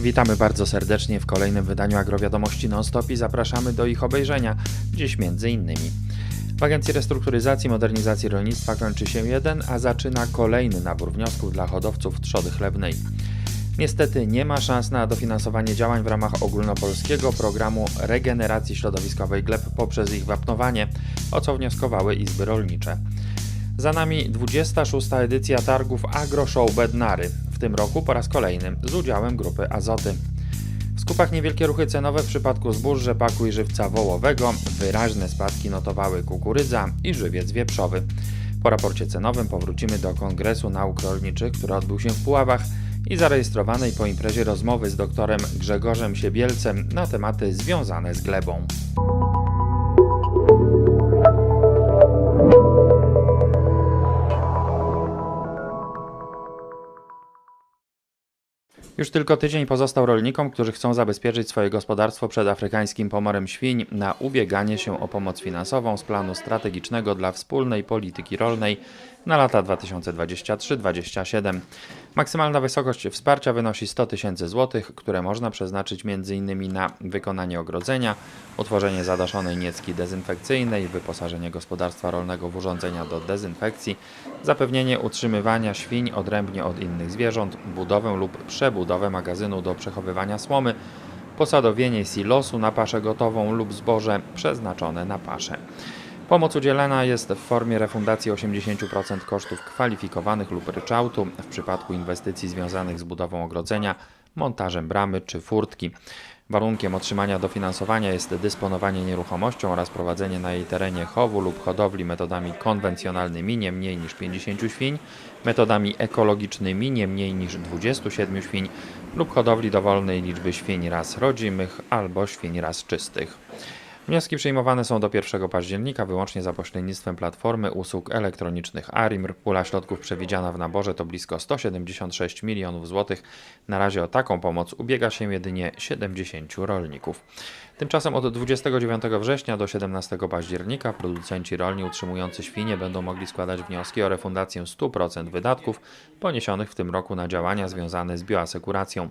Witamy bardzo serdecznie w kolejnym wydaniu Agrowiadomości Non-Stop i zapraszamy do ich obejrzenia, dziś między innymi. W Agencji Restrukturyzacji i Modernizacji Rolnictwa kończy się jeden, a zaczyna kolejny nabór wniosków dla hodowców trzody chlewnej. Niestety nie ma szans na dofinansowanie działań w ramach ogólnopolskiego programu regeneracji środowiskowej gleb poprzez ich wapnowanie, o co wnioskowały izby rolnicze. Za nami 26. edycja targów Agro Show Bednary, w tym roku po raz kolejny z udziałem grupy Azoty. W skupach niewielkie ruchy cenowe w przypadku zbóż, rzepaku i żywca wołowego, wyraźne spadki notowały kukurydza i żywiec wieprzowy. Po raporcie cenowym powrócimy do Kongresu Nauk Rolniczych, który odbył się w Puławach i zarejestrowanej po imprezie rozmowy z doktorem Grzegorzem Siebielcem na tematy związane z glebą. Już tylko tydzień pozostał rolnikom, którzy chcą zabezpieczyć swoje gospodarstwo przed afrykańskim pomorem świń na ubieganie się o pomoc finansową z planu strategicznego dla wspólnej polityki rolnej na lata 2023-2027. Maksymalna wysokość wsparcia wynosi 100 tysięcy złotych, które można przeznaczyć m.in. na wykonanie ogrodzenia, utworzenie zadaszonej niecki dezynfekcyjnej, wyposażenie gospodarstwa rolnego w urządzenia do dezynfekcji, zapewnienie utrzymywania świń odrębnie od innych zwierząt, budowę lub przebudowę magazynu do przechowywania słomy, posadowienie silosu na paszę gotową lub zboże przeznaczone na paszę. Pomoc udzielana jest w formie refundacji 80% kosztów kwalifikowanych lub ryczałtu w przypadku inwestycji związanych z budową ogrodzenia, montażem bramy czy furtki. Warunkiem otrzymania dofinansowania jest dysponowanie nieruchomością oraz prowadzenie na jej terenie chowu lub hodowli metodami konwencjonalnymi nie mniej niż 50 świń, metodami ekologicznymi nie mniej niż 27 świń lub hodowli dowolnej liczby świń ras rodzimych albo świń ras czystych. Wnioski przyjmowane są do 1 października wyłącznie za pośrednictwem platformy usług elektronicznych ARIMR. Pula środków przewidziana w naborze to blisko 176 milionów złotych. Na razie o taką pomoc ubiega się jedynie 70 rolników. Tymczasem od 29 września do 17 października producenci rolni utrzymujący świnie będą mogli składać wnioski o refundację 100% wydatków poniesionych w tym roku na działania związane z bioasekuracją.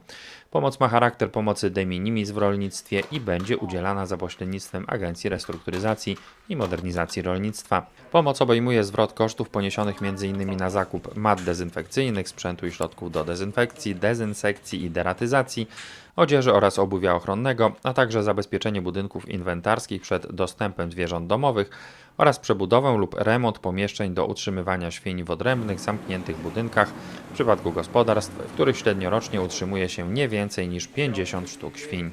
Pomoc ma charakter pomocy de minimis w rolnictwie i będzie udzielana za pośrednictwem Agencji Restrukturyzacji i Modernizacji Rolnictwa. Pomoc obejmuje zwrot kosztów poniesionych m.in. na zakup mat dezynfekcyjnych, sprzętu i środków do dezynfekcji, dezynsekcji i deratyzacji, odzieży oraz obuwia ochronnego, a także zabezpieczenie budynków inwentarskich przed dostępem zwierząt domowych oraz przebudowę lub remont pomieszczeń do utrzymywania świń w odrębnych, zamkniętych budynkach w przypadku gospodarstw, w których średniorocznie utrzymuje się nie więcej niż 50 sztuk świń.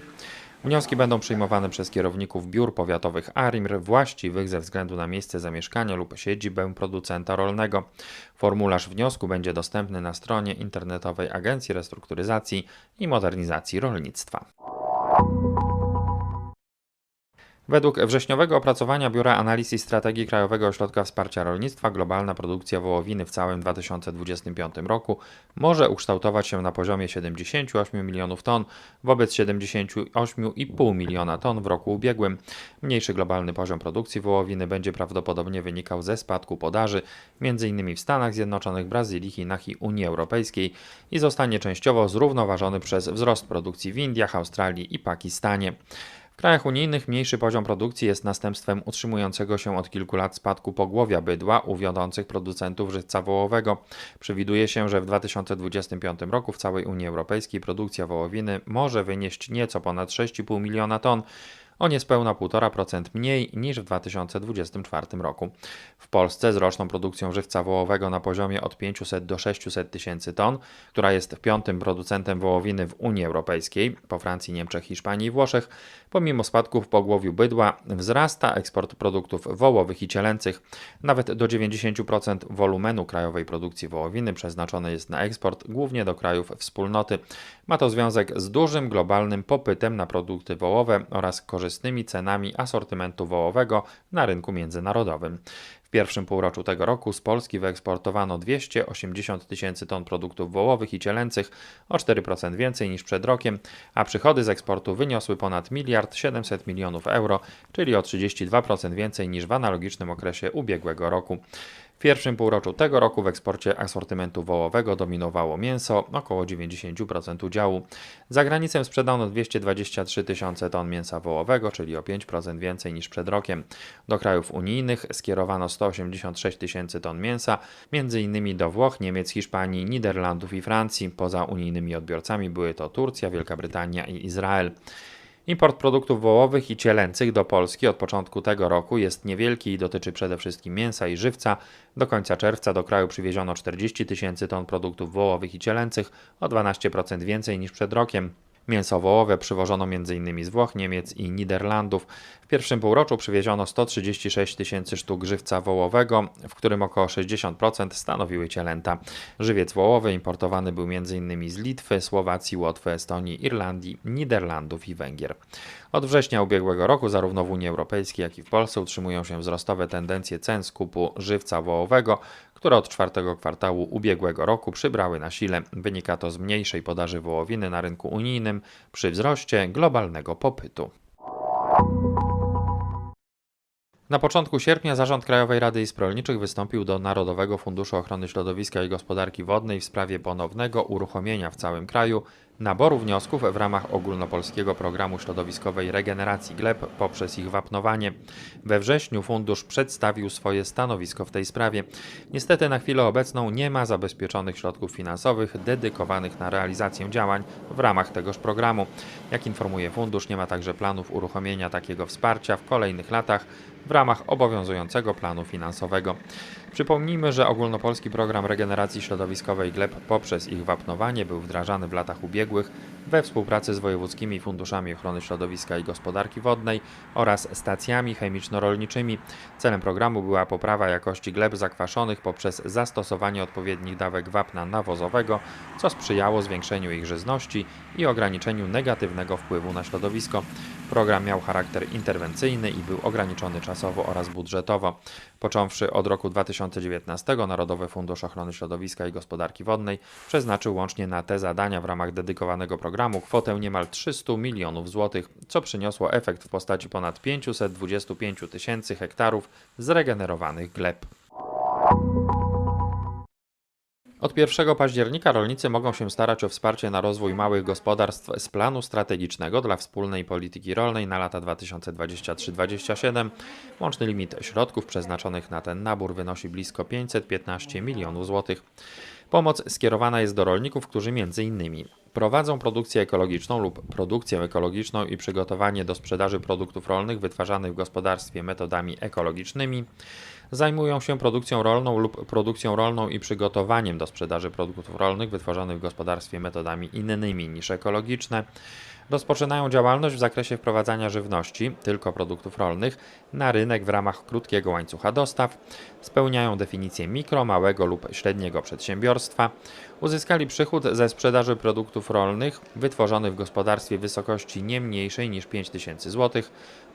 Wnioski będą przyjmowane przez kierowników biur powiatowych ARIMR właściwych ze względu na miejsce zamieszkania lub siedzibę producenta rolnego. Formularz wniosku będzie dostępny na stronie internetowej Agencji Restrukturyzacji i Modernizacji Rolnictwa. Według wrześniowego opracowania Biura Analiz i Strategii Krajowego Ośrodka Wsparcia Rolnictwa globalna produkcja wołowiny w całym 2025 roku może ukształtować się na poziomie 78 milionów ton wobec 78,5 miliona ton w roku ubiegłym. Mniejszy globalny poziom produkcji wołowiny będzie prawdopodobnie wynikał ze spadku podaży, m.in. w Stanach Zjednoczonych, Brazylii, Chinach i Unii Europejskiej i zostanie częściowo zrównoważony przez wzrost produkcji w Indiach, Australii i Pakistanie. Krajach unijnych mniejszy poziom produkcji jest następstwem utrzymującego się od kilku lat spadku pogłowia bydła u wiodących producentów żywca wołowego. Przewiduje się, że w 2025 roku w całej Unii Europejskiej produkcja wołowiny może wynieść nieco ponad 6,5 miliona ton, o niespełna 1,5% mniej niż w 2024 roku. W Polsce z roczną produkcją żywca wołowego na poziomie od 500 do 600 tysięcy ton, która jest piątym producentem wołowiny w Unii Europejskiej, po Francji, Niemczech, Hiszpanii i Włoszech, pomimo spadków w pogłowiu bydła wzrasta eksport produktów wołowych i cielęcych. Nawet do 90% wolumenu krajowej produkcji wołowiny przeznaczone jest na eksport głównie do krajów wspólnoty. Ma to związek z dużym globalnym popytem na produkty wołowe oraz korzystnymi cenami asortymentu wołowego na rynku międzynarodowym. W pierwszym półroczu tego roku z Polski wyeksportowano 280 tysięcy ton produktów wołowych i cielęcych, o 4% więcej niż przed rokiem, a przychody z eksportu wyniosły ponad 1 700 milionów euro, czyli o 32% więcej niż w analogicznym okresie ubiegłego roku. W pierwszym półroczu tego roku w eksporcie asortymentu wołowego dominowało mięso, około 90% udziału. Za granicę sprzedano 223 tysiące ton mięsa wołowego, czyli o 5% więcej niż przed rokiem. Do krajów unijnych skierowano 186 tysięcy ton mięsa, m.in. do Włoch, Niemiec, Hiszpanii, Niderlandów i Francji. Poza unijnymi odbiorcami były to Turcja, Wielka Brytania i Izrael. Import produktów wołowych i cielęcych do Polski od początku tego roku jest niewielki i dotyczy przede wszystkim mięsa i żywca. Do końca czerwca do kraju przywieziono 40 tysięcy ton produktów wołowych i cielęcych, o 12% więcej niż przed rokiem. Mięso wołowe przywożono m.in. z Włoch, Niemiec i Niderlandów. W pierwszym półroczu przywieziono 136 tysięcy sztuk żywca wołowego, w którym około 60% stanowiły cielęta. Żywiec wołowy importowany był m.in. z Litwy, Słowacji, Łotwy, Estonii, Irlandii, Niderlandów i Węgier. Od września ubiegłego roku zarówno w Unii Europejskiej, jak i w Polsce utrzymują się wzrostowe tendencje cen skupu żywca wołowego, które od czwartego kwartału ubiegłego roku przybrały na sile. Wynika to z mniejszej podaży wołowiny na rynku unijnym przy wzroście globalnego popytu. Na początku sierpnia Zarząd Krajowej Rady Izb Rolniczych wystąpił do Narodowego Funduszu Ochrony Środowiska i Gospodarki Wodnej w sprawie ponownego uruchomienia w całym kraju naboru wniosków w ramach ogólnopolskiego programu środowiskowej regeneracji gleb poprzez ich wapnowanie. We wrześniu fundusz przedstawił swoje stanowisko w tej sprawie. Niestety na chwilę obecną nie ma zabezpieczonych środków finansowych dedykowanych na realizację działań w ramach tegoż programu. Jak informuje fundusz, nie ma także planów uruchomienia takiego wsparcia w kolejnych latach w ramach obowiązującego planu finansowego. Przypomnijmy, że ogólnopolski program regeneracji środowiskowej gleb poprzez ich wapnowanie był wdrażany w latach ubiegłych we współpracy z wojewódzkimi funduszami ochrony środowiska i gospodarki wodnej oraz stacjami chemiczno-rolniczymi. Celem programu była poprawa jakości gleb zakwaszonych poprzez zastosowanie odpowiednich dawek wapna nawozowego, co sprzyjało zwiększeniu ich żyzności i ograniczeniu negatywnego wpływu na środowisko. Program miał charakter interwencyjny i był ograniczony czasowo oraz budżetowo. Począwszy od roku 2019 Narodowy Fundusz Ochrony Środowiska i Gospodarki Wodnej przeznaczył łącznie na te zadania w ramach dedykowanego programu kwotę niemal 300 milionów złotych, co przyniosło efekt w postaci ponad 525 tysięcy hektarów zregenerowanych gleb. Od 1 października rolnicy mogą się starać o wsparcie na rozwój małych gospodarstw z planu strategicznego dla wspólnej polityki rolnej na lata 2023-2027. Łączny limit środków przeznaczonych na ten nabór wynosi blisko 515 milionów złotych. Pomoc skierowana jest do rolników, którzy m.in. prowadzą produkcję ekologiczną lub produkcję ekologiczną i przygotowanie do sprzedaży produktów rolnych wytwarzanych w gospodarstwie metodami ekologicznymi, zajmują się produkcją rolną lub produkcją rolną i przygotowaniem do sprzedaży produktów rolnych wytworzonych w gospodarstwie metodami innymi niż ekologiczne, rozpoczynają działalność w zakresie wprowadzania żywności, tylko produktów rolnych, na rynek w ramach krótkiego łańcucha dostaw, spełniają definicję mikro, małego lub średniego przedsiębiorstwa, uzyskali przychód ze sprzedaży produktów rolnych wytworzonych w gospodarstwie wysokości nie mniejszej niż 5000 zł,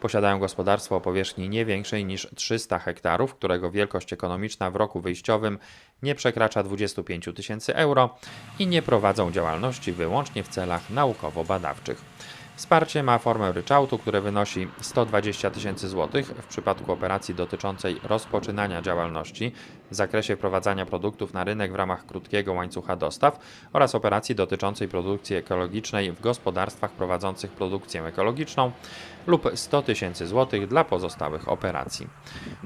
posiadają gospodarstwo o powierzchni nie większej niż 300 hektarów, którego wielkość ekonomiczna w roku wyjściowym nie przekracza 25 tysięcy euro i nie prowadzą działalności wyłącznie w celach naukowo-badawczych. Wsparcie ma formę ryczałtu, które wynosi 120 tysięcy złotych w przypadku operacji dotyczącej rozpoczynania działalności w zakresie wprowadzania produktów na rynek w ramach krótkiego łańcucha dostaw oraz operacji dotyczącej produkcji ekologicznej w gospodarstwach prowadzących produkcję ekologiczną lub 100 tysięcy złotych dla pozostałych operacji.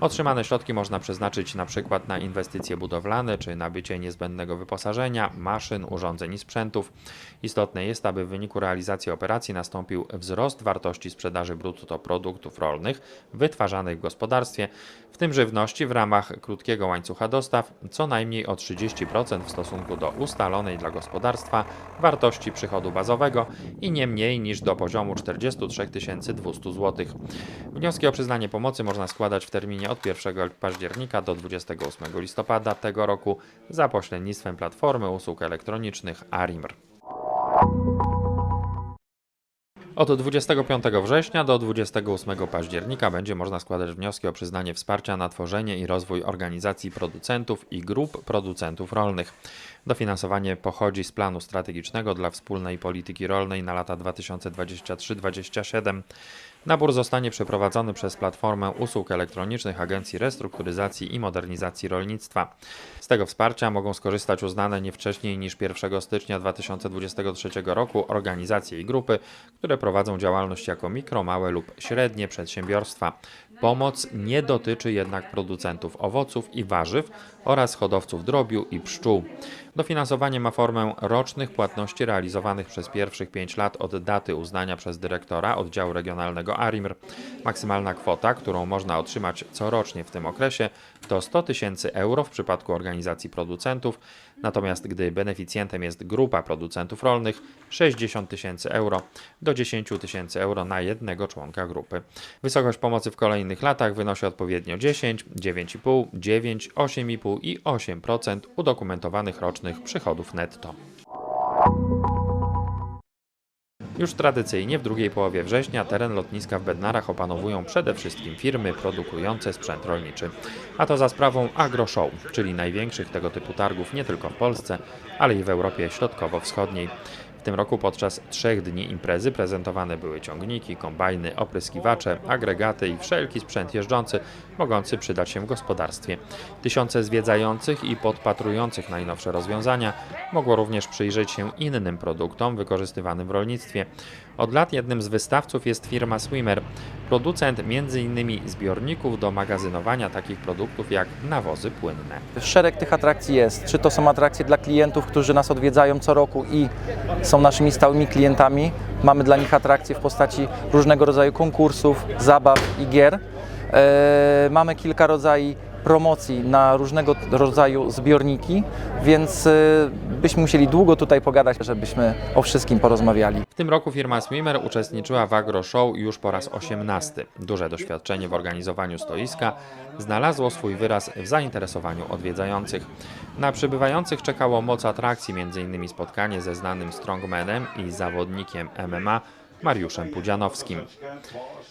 Otrzymane środki można przeznaczyć na przykład na inwestycje budowlane czy nabycie niezbędnego wyposażenia, maszyn, urządzeń i sprzętów. Istotne jest, aby w wyniku realizacji operacji nastąpił wzrost wartości sprzedaży brutto produktów rolnych wytwarzanych w gospodarstwie, w tym żywności w ramach krótkiego łańcucha dostaw, co najmniej o 30% w stosunku do ustalonej dla gospodarstwa wartości przychodu bazowego i nie mniej niż do poziomu 43 200 zł. Wnioski o przyznanie pomocy można składać w terminie od 1 października do 28 listopada tego roku za pośrednictwem platformy usług elektronicznych ARIMR. Od 25 września do 28 października będzie można składać wnioski o przyznanie wsparcia na tworzenie i rozwój organizacji producentów i grup producentów rolnych. Dofinansowanie pochodzi z planu strategicznego dla wspólnej polityki rolnej na lata 2023-2027. Nabór zostanie przeprowadzony przez Platformę Usług Elektronicznych Agencji Restrukturyzacji i Modernizacji Rolnictwa. Z tego wsparcia mogą skorzystać uznane nie wcześniej niż 1 stycznia 2023 roku organizacje i grupy, które prowadzą działalność jako mikro, małe lub średnie przedsiębiorstwa. Pomoc nie dotyczy jednak producentów owoców i warzyw oraz hodowców drobiu i pszczół. Dofinansowanie ma formę rocznych płatności realizowanych przez pierwszych 5 lat od daty uznania przez dyrektora oddziału regionalnego ARIMR. Maksymalna kwota, którą można otrzymać corocznie w tym okresie, to 100 tysięcy euro w przypadku organizacji producentów, natomiast gdy beneficjentem jest grupa producentów rolnych, 60 tysięcy euro do 10 tysięcy euro na jednego członka grupy. Wysokość pomocy w kolejnych latach wynosi odpowiednio 10, 9,5, 9, 8,5 i 8% udokumentowanych rocznych przychodów netto. Już tradycyjnie w drugiej połowie września teren lotniska w Bednarach opanowują przede wszystkim firmy produkujące sprzęt rolniczy. A to za sprawą Agro Show, czyli największych tego typu targów nie tylko w Polsce, ale i w Europie Środkowo-Wschodniej. Tym roku podczas trzech dni imprezy prezentowane były ciągniki, kombajny, opryskiwacze, agregaty i wszelki sprzęt jeżdżący, mogący przydać się w gospodarstwie. Tysiące zwiedzających i podpatrujących najnowsze rozwiązania mogło również przyjrzeć się innym produktom wykorzystywanym w rolnictwie. Od lat jednym z wystawców jest firma Swimmer, producent m.in. zbiorników do magazynowania takich produktów jak nawozy płynne. Szereg tych atrakcji jest. Czy to są atrakcje dla klientów, którzy nas odwiedzają co roku i są naszymi stałymi klientami. Mamy dla nich atrakcje w postaci różnego rodzaju konkursów, zabaw i gier. E, mamy kilka rodzajów promocji na różnego rodzaju zbiorniki, więc e, byśmy musieli długo tutaj pogadać, żebyśmy o wszystkim porozmawiali. W tym roku firma Swimmer uczestniczyła w Agro Show już po raz 18. Duże doświadczenie w organizowaniu stoiska znalazło swój wyraz w zainteresowaniu odwiedzających. Na przybywających czekało moc atrakcji, m.in. spotkanie ze znanym strongmanem i zawodnikiem MMA Mariuszem Pudzianowskim.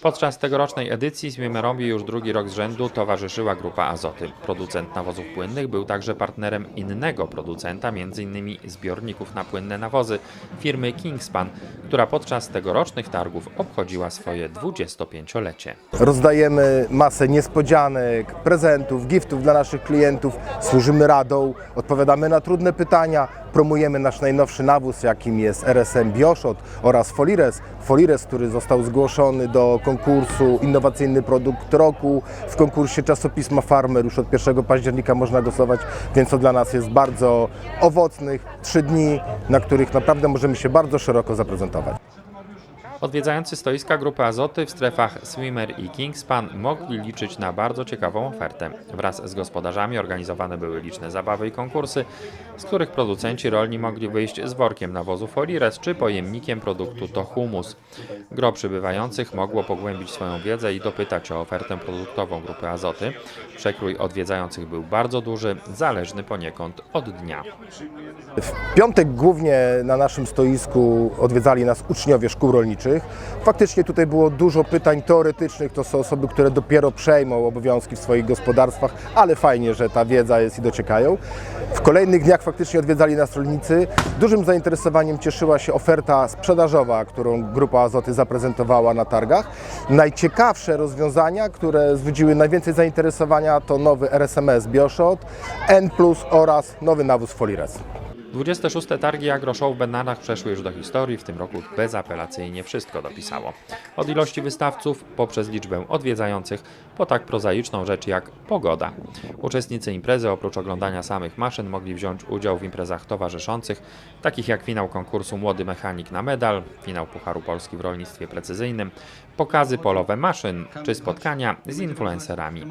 Podczas tegorocznej edycji Swimmerowi już drugi rok z rzędu towarzyszyła grupa Azoty. Producent nawozów płynnych był także partnerem innego producenta, m.in. zbiorników na płynne nawozy, firmy Kingspan, która podczas tegorocznych targów obchodziła swoje 25-lecie. Rozdajemy masę niespodzianek, prezentów, giftów dla naszych klientów, służymy radą, odpowiadamy na trudne pytania, promujemy nasz najnowszy nawóz, jakim jest RSM Bioshot oraz Folires. Folires, który został zgłoszony do konkursu Innowacyjny Produkt Roku. W konkursie czasopisma Farmer już od 1 października można głosować, więc to dla nas jest bardzo owocnych trzy dni, na których naprawdę możemy się bardzo szeroko zaprezentować. Odwiedzający stoiska grupy Azoty w strefach Swimmer i Kingspan mogli liczyć na bardzo ciekawą ofertę. Wraz z gospodarzami organizowane były liczne zabawy i konkursy, z których producenci rolni mogli wyjść z workiem nawozu Folires czy pojemnikiem produktu to humus. Gro przybywających mogło pogłębić swoją wiedzę i dopytać o ofertę produktową grupy Azoty. Przekrój odwiedzających był bardzo duży, zależny poniekąd od dnia. W piątek głównie na naszym stoisku odwiedzali nas uczniowie szkół rolniczych. Faktycznie tutaj było dużo pytań teoretycznych, to są osoby, które dopiero przejmą obowiązki w swoich gospodarstwach, ale fajnie, że ta wiedza jest i dociekają. W kolejnych dniach faktycznie odwiedzali nas rolnicy. Dużym zainteresowaniem cieszyła się oferta sprzedażowa, którą Grupa Azoty zaprezentowała na targach. Najciekawsze rozwiązania, które wzbudziły najwięcej zainteresowania to nowy RSMS Bioshot, N+, oraz nowy nawóz Folires. 26. targi AgroShow w Bednarach przeszły już do historii, w tym roku bezapelacyjnie wszystko dopisało. Od ilości wystawców, poprzez liczbę odwiedzających, po tak prozaiczną rzecz jak pogoda. Uczestnicy imprezy oprócz oglądania samych maszyn mogli wziąć udział w imprezach towarzyszących, takich jak finał konkursu Młody Mechanik na medal, finał Pucharu Polski w rolnictwie precyzyjnym, pokazy polowe maszyn czy spotkania z influencerami.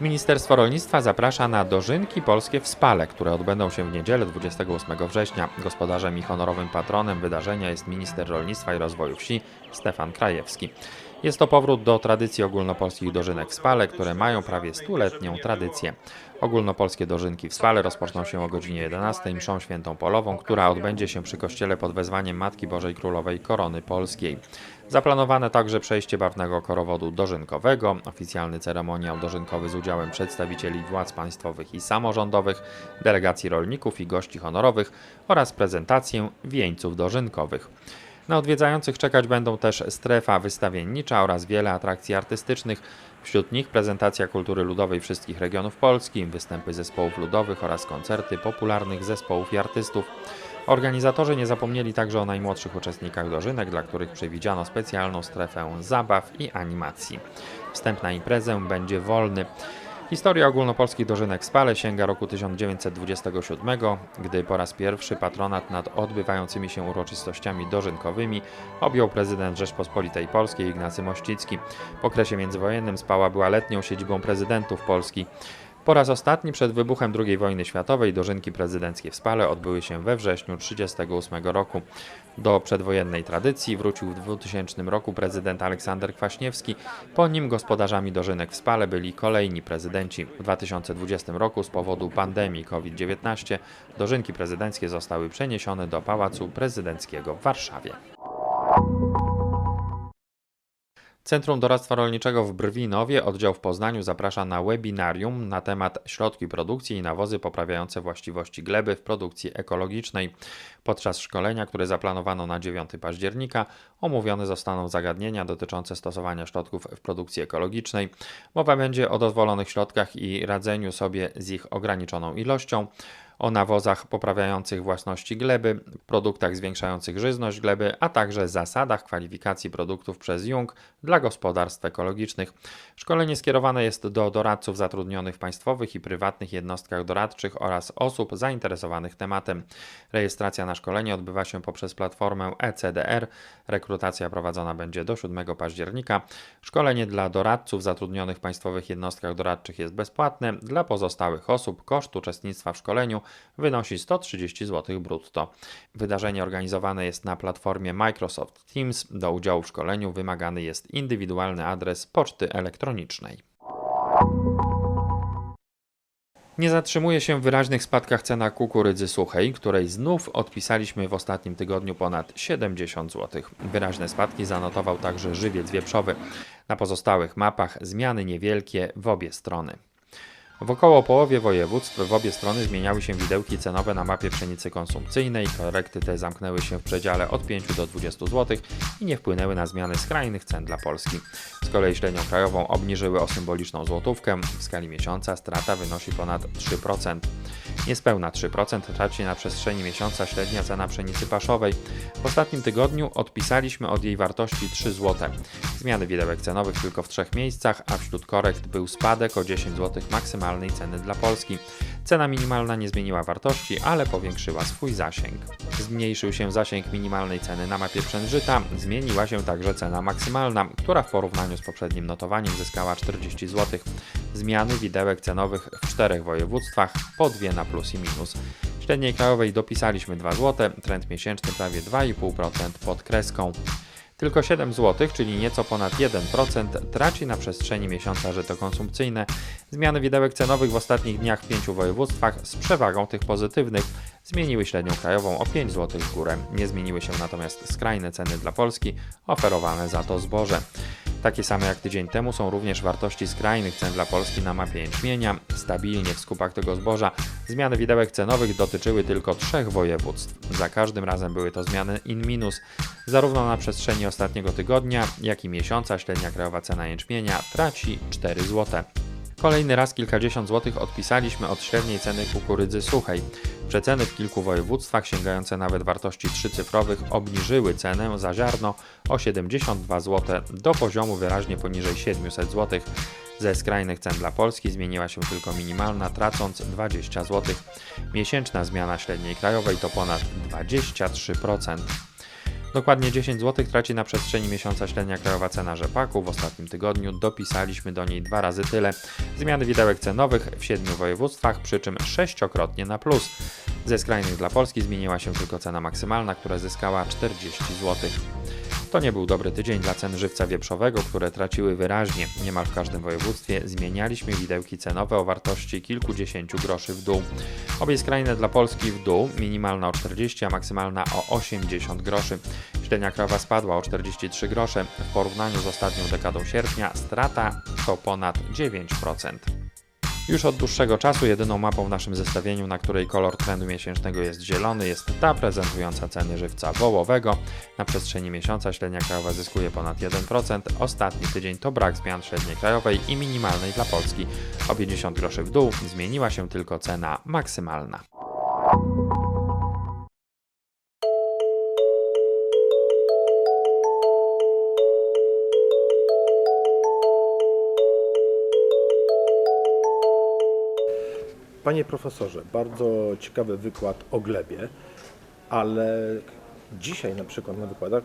Ministerstwo Rolnictwa zaprasza na dożynki polskie w Spale, które odbędą się w niedzielę 28 września. Gospodarzem i honorowym patronem wydarzenia jest minister rolnictwa i rozwoju wsi Stefan Krajewski. Jest to powrót do tradycji ogólnopolskich dożynek w Spale, które mają prawie stuletnią tradycję. Ogólnopolskie dożynki w Spale rozpoczną się o godzinie 11 mszą świętą polową, która odbędzie się przy kościele pod wezwaniem Matki Bożej Królowej Korony Polskiej. Zaplanowane także przejście barwnego korowodu dożynkowego, oficjalny ceremoniał dożynkowy z udziałem przedstawicieli władz państwowych i samorządowych, delegacji rolników i gości honorowych oraz prezentację wieńców dożynkowych. Na odwiedzających czekać będą też strefa wystawiennicza oraz wiele atrakcji artystycznych. Wśród nich prezentacja kultury ludowej wszystkich regionów Polski, występy zespołów ludowych oraz koncerty popularnych zespołów i artystów. Organizatorzy nie zapomnieli także o najmłodszych uczestnikach dożynek, dla których przewidziano specjalną strefę zabaw i animacji. Wstęp na imprezę będzie wolny. Historia ogólnopolskich dożynek Spale sięga roku 1927, gdy po raz pierwszy patronat nad odbywającymi się uroczystościami dożynkowymi objął prezydent Rzeczpospolitej Polskiej Ignacy Mościcki. W okresie międzywojennym Spała była letnią siedzibą prezydentów Polski. Po raz ostatni przed wybuchem II wojny światowej dożynki prezydenckie w Spale odbyły się we wrześniu 1938 roku. Do przedwojennej tradycji wrócił w 2000 roku prezydent Aleksander Kwaśniewski. Po nim gospodarzami dożynek w Spale byli kolejni prezydenci. W 2020 roku z powodu pandemii COVID-19 dożynki prezydenckie zostały przeniesione do Pałacu Prezydenckiego w Warszawie. Centrum Doradztwa Rolniczego w Brwinowie, oddział w Poznaniu zaprasza na webinarium na temat środki produkcji i nawozy poprawiające właściwości gleby w produkcji ekologicznej. Podczas szkolenia, które zaplanowano na 9 października, omówione zostaną zagadnienia dotyczące stosowania środków w produkcji ekologicznej. Mowa będzie o dozwolonych środkach i radzeniu sobie z ich ograniczoną ilością o nawozach poprawiających własności gleby, produktach zwiększających żyzność gleby, a także zasadach kwalifikacji produktów przez Jung dla gospodarstw ekologicznych. Szkolenie skierowane jest do doradców zatrudnionych w państwowych i prywatnych jednostkach doradczych oraz osób zainteresowanych tematem. Rejestracja na szkolenie odbywa się poprzez platformę ECDR. Rekrutacja prowadzona będzie do 7 października. Szkolenie dla doradców zatrudnionych w państwowych jednostkach doradczych jest bezpłatne. Dla pozostałych osób koszt uczestnictwa w szkoleniu wynosi 130 zł brutto. Wydarzenie organizowane jest na platformie Microsoft Teams. Do udziału w szkoleniu wymagany jest indywidualny adres poczty elektronicznej. Nie zatrzymuje się w wyraźnych spadkach cena kukurydzy suchej, której znów odpisaliśmy w ostatnim tygodniu ponad 70 zł. Wyraźne spadki zanotował także żywiec wieprzowy. Na pozostałych mapach zmiany niewielkie w obie strony. W około połowie województw w obie strony zmieniały się widełki cenowe na mapie pszenicy konsumpcyjnej. Korekty te zamknęły się w przedziale od 5 do 20 zł i nie wpłynęły na zmiany skrajnych cen dla Polski. Z kolei średnią krajową obniżyły o symboliczną złotówkę. W skali miesiąca strata wynosi ponad 3%. Niespełna 3% traci na przestrzeni miesiąca średnia cena pszenicy paszowej. W ostatnim tygodniu odpisaliśmy od jej wartości 3 zł. Zmiany widełek cenowych tylko w trzech miejscach, a wśród korekt był spadek o 10 zł maksymalnej ceny dla Polski. Cena minimalna nie zmieniła wartości, ale powiększyła swój zasięg. Zmniejszył się zasięg minimalnej ceny na mapie przężyta, zmieniła się także cena maksymalna, która w porównaniu z poprzednim notowaniem zyskała 40 zł. Zmiany widełek cenowych w czterech województwach po dwie na plus i minus. Średniej krajowej dopisaliśmy 2 zł, trend miesięczny prawie 2,5% pod kreską. Tylko 7 zł, czyli nieco ponad 1%, traci na przestrzeni miesiąca żyto konsumpcyjne. Zmiany widełek cenowych w ostatnich dniach w pięciu województwach z przewagą tych pozytywnych zmieniły średnią krajową o 5 zł w górę. Nie zmieniły się natomiast skrajne ceny dla Polski, oferowane za to zboże. Takie same jak tydzień temu są również wartości skrajnych cen dla Polski na mapie jęczmienia. Stabilnie w skupach tego zboża zmiany widełek cenowych dotyczyły tylko trzech województw. Za każdym razem były to zmiany in minus. Zarówno na przestrzeni ostatniego tygodnia, jak i miesiąca średnia krajowa cena jęczmienia traci 4 zł. Kolejny raz kilkadziesiąt złotych odpisaliśmy od średniej ceny kukurydzy suchej. Przeceny w kilku województwach sięgające nawet wartości trzycyfrowych obniżyły cenę za ziarno o 72 zł do poziomu wyraźnie poniżej 700 zł. Ze skrajnych cen dla Polski zmieniła się tylko minimalna, tracąc 20 zł. Miesięczna zmiana średniej krajowej to ponad 23%. Dokładnie 10 zł traci na przestrzeni miesiąca średnia krajowa cena rzepaku. W ostatnim tygodniu dopisaliśmy do niej dwa razy tyle. Zmiany widełek cenowych w siedmiu województwach, przy czym sześciokrotnie na plus. Ze skrajnych dla Polski zmieniła się tylko cena maksymalna, która zyskała 40 zł. To nie był dobry tydzień dla cen żywca wieprzowego, które traciły wyraźnie. Niemal w każdym województwie zmienialiśmy widełki cenowe o wartości kilkudziesięciu groszy w dół. Obie skrajne dla Polski w dół, minimalna o 40, a maksymalna o 80 groszy. Średnia krajowa spadła o 43 grosze. W porównaniu z ostatnią dekadą sierpnia strata to ponad 9%. Już od dłuższego czasu jedyną mapą w naszym zestawieniu, na której kolor trendu miesięcznego jest zielony, jest ta prezentująca ceny żywca wołowego. Na przestrzeni miesiąca średnia krajowa zyskuje ponad 1%, ostatni tydzień to brak zmian średniej krajowej i minimalnej dla Polski. O 50 groszy w dół zmieniła się tylko cena maksymalna. Panie profesorze, bardzo ciekawy wykład o glebie, ale dzisiaj na przykład na wykładach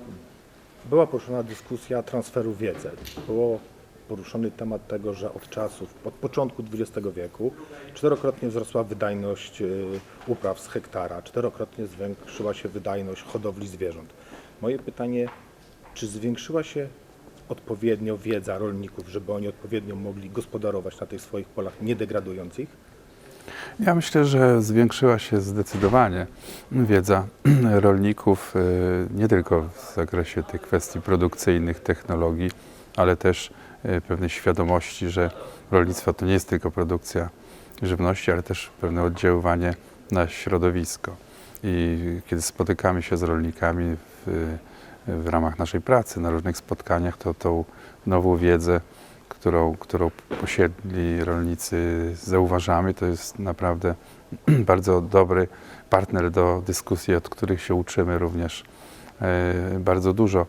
była poruszona dyskusja transferu wiedzy. Było poruszony temat tego, że od czasów, od początku XX wieku czterokrotnie wzrosła wydajność y, upraw z hektara, czterokrotnie zwiększyła się wydajność hodowli zwierząt. Moje pytanie, czy zwiększyła się odpowiednio wiedza rolników, żeby oni odpowiednio mogli gospodarować na tych swoich polach, nie degradując ich? Ja myślę, że zwiększyła się zdecydowanie wiedza rolników y, nie tylko w zakresie tych kwestii produkcyjnych, technologii, ale też y, pewnej świadomości, że rolnictwo to nie jest tylko produkcja żywności, ale też pewne oddziaływanie na środowisko. I kiedy spotykamy się z rolnikami w, w ramach naszej pracy na różnych spotkaniach, to tą nową wiedzę którą, którą posiedli rolnicy, zauważamy. To jest naprawdę bardzo dobry partner do dyskusji, od których się uczymy również e, bardzo dużo. E,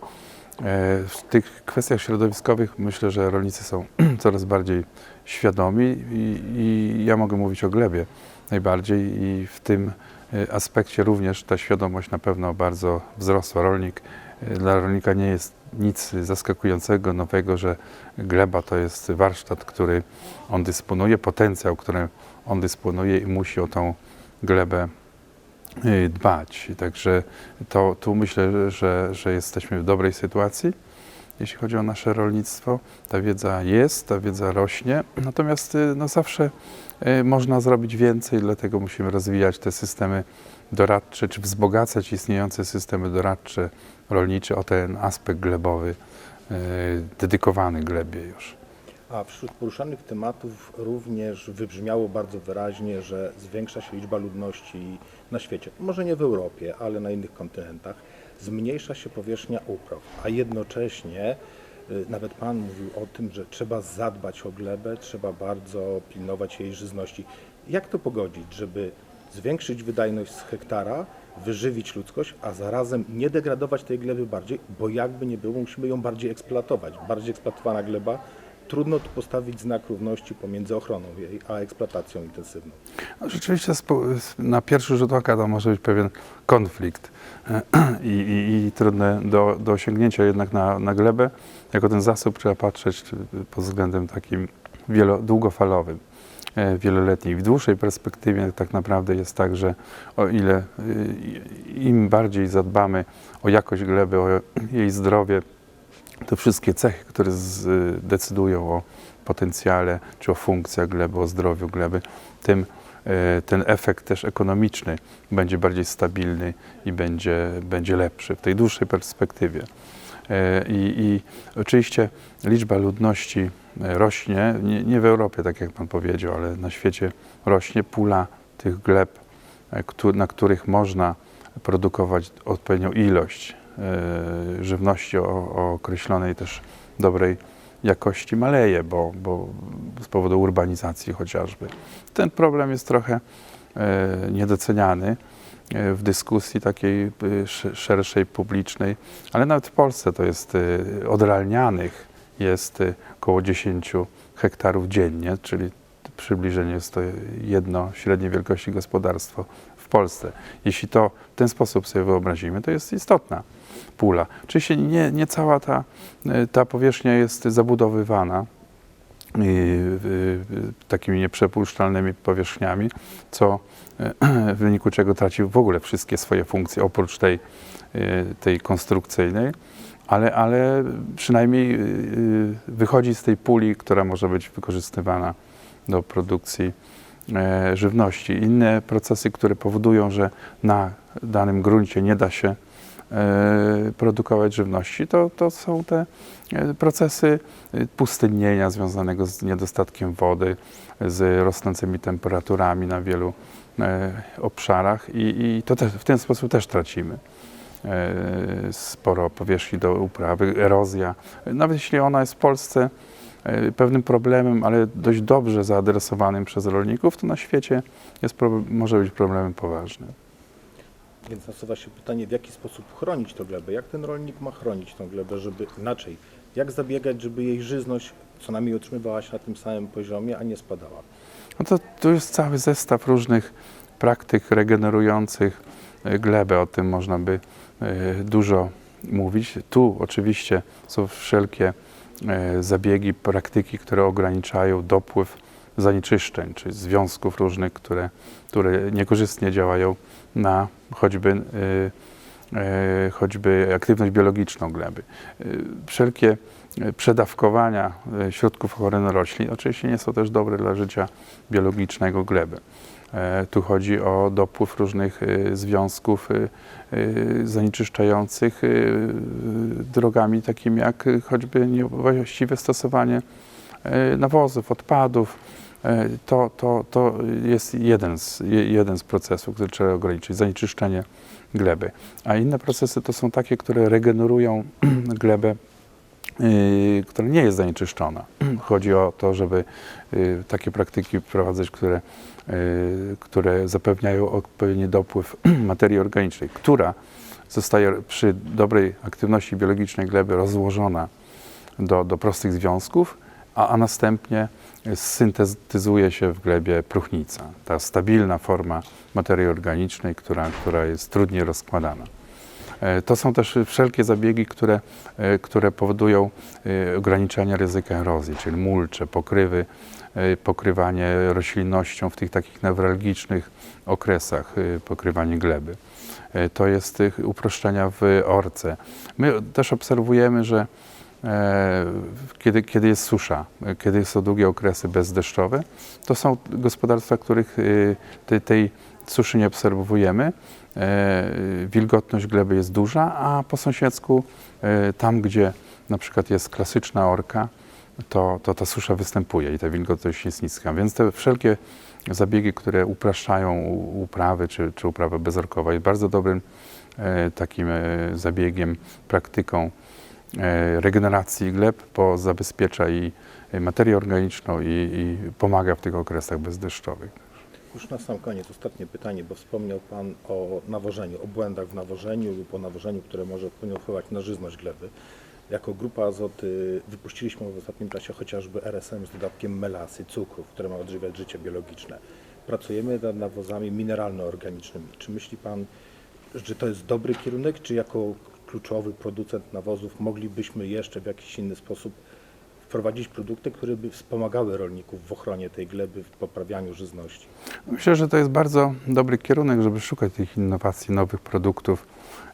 W tych kwestiach środowiskowych myślę, że rolnicy są coraz bardziej świadomi i, i ja mogę mówić o glebie najbardziej i w tym e, aspekcie również ta świadomość na pewno bardzo wzrosła. Rolnik, dla rolnika nie jest nic zaskakującego, nowego, że gleba to jest warsztat, który on dysponuje, potencjał, którym on dysponuje i musi o tą glebę y, dbać. Także to, tu myślę, że, że jesteśmy w dobrej sytuacji, jeśli chodzi o nasze rolnictwo. Ta wiedza jest, ta wiedza rośnie, natomiast y, no, zawsze y, można zrobić więcej, dlatego musimy rozwijać te systemy doradcze, czy wzbogacać istniejące systemy doradcze, rolnicze o ten aspekt glebowy, y, dedykowany glebie już. A wśród poruszanych tematów również wybrzmiało bardzo wyraźnie, że zwiększa się liczba ludności na świecie. Może nie w Europie, ale na innych kontynentach. Zmniejsza się powierzchnia upraw, a jednocześnie y, nawet Pan mówił o tym, że trzeba zadbać o glebę, trzeba bardzo pilnować jej żyzności. Jak to pogodzić, żeby zwiększyć wydajność z hektara, wyżywić ludzkość, a zarazem nie degradować tej gleby bardziej, bo jakby nie było, musimy ją bardziej eksploatować. Bardziej eksploatowana gleba trudno tu postawić znak równości pomiędzy ochroną jej a eksploatacją intensywną. No, rzeczywiście na pierwszy rzut oka to może być pewien konflikt i, i, i trudne do, do osiągnięcia jednak na, na glebę. Jako ten zasób trzeba patrzeć pod względem takim wielo, długofalowym, e, wieloletnim. W dłuższej perspektywie tak naprawdę jest tak, że o ile y, im bardziej zadbamy o jakość gleby, o jej zdrowie, te wszystkie cechy, które decydują o potencjale czy o funkcjach gleby, o zdrowiu gleby, tym e, ten efekt też ekonomiczny będzie bardziej stabilny i będzie, będzie lepszy w tej dłuższej perspektywie. E, I, I oczywiście liczba ludności e, rośnie, nie, nie w Europie, tak jak Pan powiedział, ale na świecie rośnie pula tych gleb, e, na których można produkować odpowiednią ilość żywności o, o określonej też dobrej jakości maleje, bo, bo z powodu urbanizacji chociażby. Ten problem jest trochę niedoceniany w dyskusji takiej e, sz- szerszej, publicznej, ale nawet w Polsce to jest e, odrealnianych jest e, około 10 hektarów dziennie, czyli przybliżenie jest to jedno średniej wielkości gospodarstwo w Polsce. Jeśli to w ten sposób sobie wyobrazimy, to jest istotna pula. Oczywiście nie, nie cała ta, e, ta powierzchnia jest zabudowywana takimi nieprzepuszczalnymi powierzchniami, co e, w wyniku czego traci w ogóle wszystkie swoje funkcje oprócz tej, y, tej konstrukcyjnej, ale, ale przynajmniej y, y, wychodzi z tej puli, która może być wykorzystywana do produkcji e, żywności. Inne procesy, które powodują, że na danym gruncie nie da się produkować żywności, to, to są te e, procesy e, pustynnienia związanego z niedostatkiem wody, z rosnącymi temperaturami na wielu e, obszarach i, i to też, w ten sposób też tracimy e, sporo powierzchni do uprawy, erozja. Nawet jeśli ona jest w Polsce e, pewnym problemem, ale dość dobrze zaadresowanym przez rolników, to na świecie jest, może być problemem poważnym. Więc nasuwa się pytanie, w jaki sposób chronić tę glebę? Jak ten rolnik ma chronić tę glebę, żeby inaczej? Jak zabiegać, żeby jej żyzność co najmniej utrzymywała się na tym samym poziomie, a nie spadała? No to tu jest cały zestaw różnych praktyk regenerujących e, glebę. O tym można by e, dużo mówić. Tu oczywiście są wszelkie e, zabiegi, praktyki, które ograniczają dopływ zanieczyszczeń, czy związków różnych, które, które niekorzystnie działają na choćby, e, e, choćby aktywność biologiczną gleby. E, Wszelkie przedawkowania środków ochrony roślin oczywiście nie są też dobre dla życia biologicznego gleby. E, Tu chodzi o dopływ różnych związków zanieczyszczających drogami takimi jak choćby niewłaściwe stosowanie nawozów, odpadów. E, To, to, to jest jeden z, je- jeden z procesów, który trzeba ograniczyć, zanieczyszczenie gleby. A inne procesy to są takie, które regenerują glebę, y, która nie jest zanieczyszczona. Chodzi o to, żeby y, takie praktyki wprowadzać, które, y, które zapewniają odpowiedni dopływ materii organicznej, która zostaje przy dobrej aktywności biologicznej gleby rozłożona do, do prostych związków, a, a następnie syntetyzuje się w glebie próchnica, ta stabilna forma materii organicznej, która, która jest trudniej rozkładana. E, To są też wszelkie zabiegi, które, e, które powodują e, ograniczenie ryzyka erozji, czyli mulcze, pokrywy, pokrywanie roślinnością w tych takich newralgicznych okresach, pokrywanie gleby. To jest uproszczenia w orce. My też obserwujemy, że kiedy, kiedy jest susza, e, kiedy są długie okresy bezdeszczowe, to są gospodarstwa, których e, tej, tej suszy nie obserwujemy. E, Wilgotność gleby jest duża, a po sąsiedzku, e, tam gdzie na przykład jest klasyczna orka, to, to ta susza występuje i ta wilgotność jest niska. Więc te wszelkie zabiegi, które upraszczają uprawy czy, czy uprawę bezorkową jest bardzo dobrym e, takim e, zabiegiem, praktyką e, regeneracji gleb, bo zabezpiecza i e, materię organiczną i, i pomaga w tych okresach bezdeszczowych. Już na sam koniec ostatnie pytanie, bo wspomniał Pan o nawożeniu, o błędach w nawożeniu lub o nawożeniu, które może wpływać na żyzność gleby. Jako grupa Azoty wypuściliśmy w ostatnim czasie chociażby RSM z dodatkiem melasy, cukrów, które ma odżywiać życie biologiczne. Pracujemy nad nawozami mineralno-organicznymi. Czy myśli Pan, że to jest dobry kierunek, czy jako kluczowy producent nawozów moglibyśmy jeszcze w jakiś inny sposób wprowadzić produkty, które by wspomagały rolników w ochronie tej gleby, w poprawianiu żyzności? Myślę, że to jest bardzo dobry kierunek, żeby szukać tych innowacji, nowych produktów e,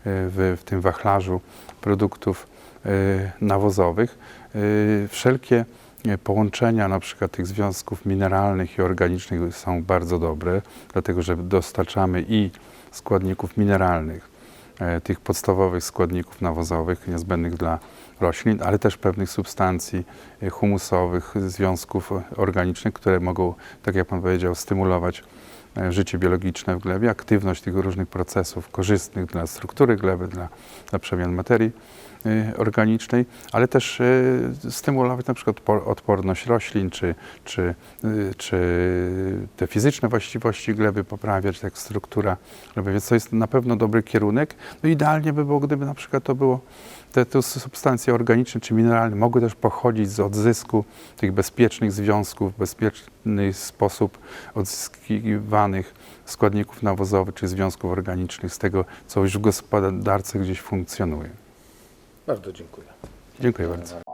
w, w tym wachlarzu produktów e, nawozowych. E, Wszelkie połączenia na przykład tych związków mineralnych i organicznych są bardzo dobre, dlatego że dostarczamy i składników mineralnych, tych podstawowych składników nawozowych niezbędnych dla roślin, ale też pewnych substancji e, humusowych, związków organicznych, które mogą, tak jak Pan powiedział, stymulować e, życie biologiczne w glebie, aktywność tych różnych procesów korzystnych dla struktury gleby, dla, dla przemian materii e, organicznej, ale też e, stymulować na przykład por- odporność roślin, czy, czy, e, czy te fizyczne właściwości gleby poprawiać, tak struktura gleby, więc to jest na pewno dobry kierunek. No idealnie by było, gdyby na przykład to było te, te substancje organiczne czy mineralne mogły też pochodzić z odzysku tych bezpiecznych związków, w bezpieczny sposób odzyskiwanych składników nawozowych czy związków organicznych z tego, co już w gospodarce gdzieś funkcjonuje. Bardzo dziękuję. Dziękuję bardzo.